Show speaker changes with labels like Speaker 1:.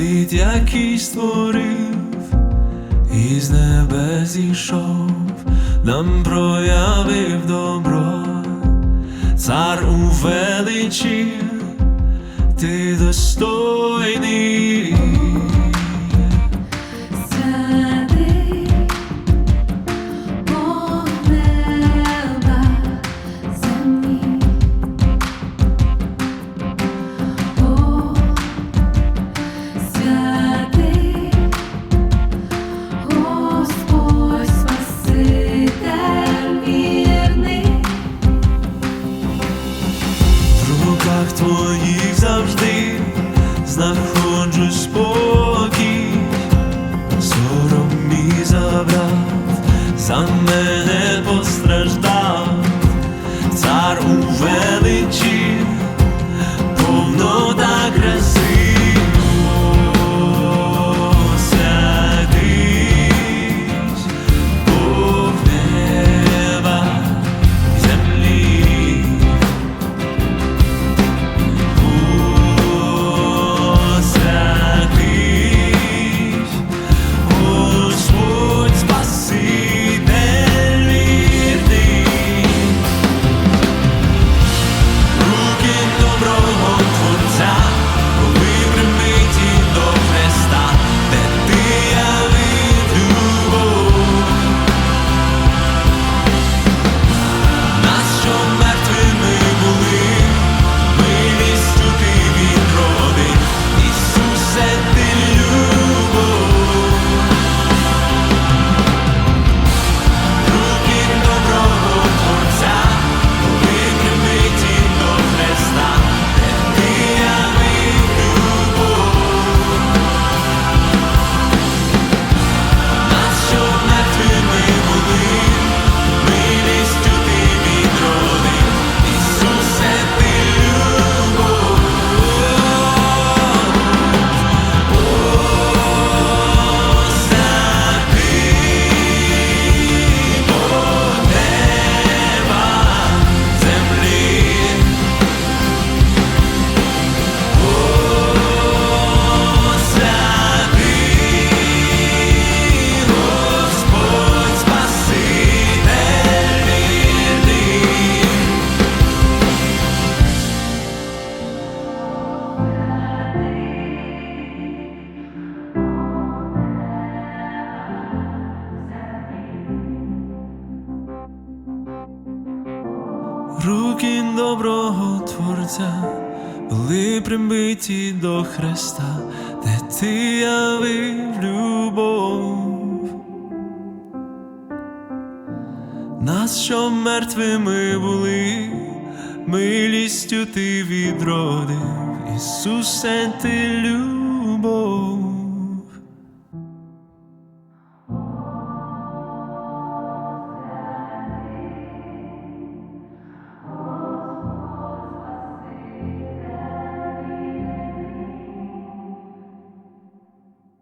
Speaker 1: світ, який створив, із небес зійшов, нам проявив добро, цар у величі, ти достойний. Знаходжу спокій, сором мій забрав, за мене Руки доброго Творця були примиті до Христа, де ти явив любов. Нас, що мертвими були, милістю ти відродив, Ісусе, ти любов.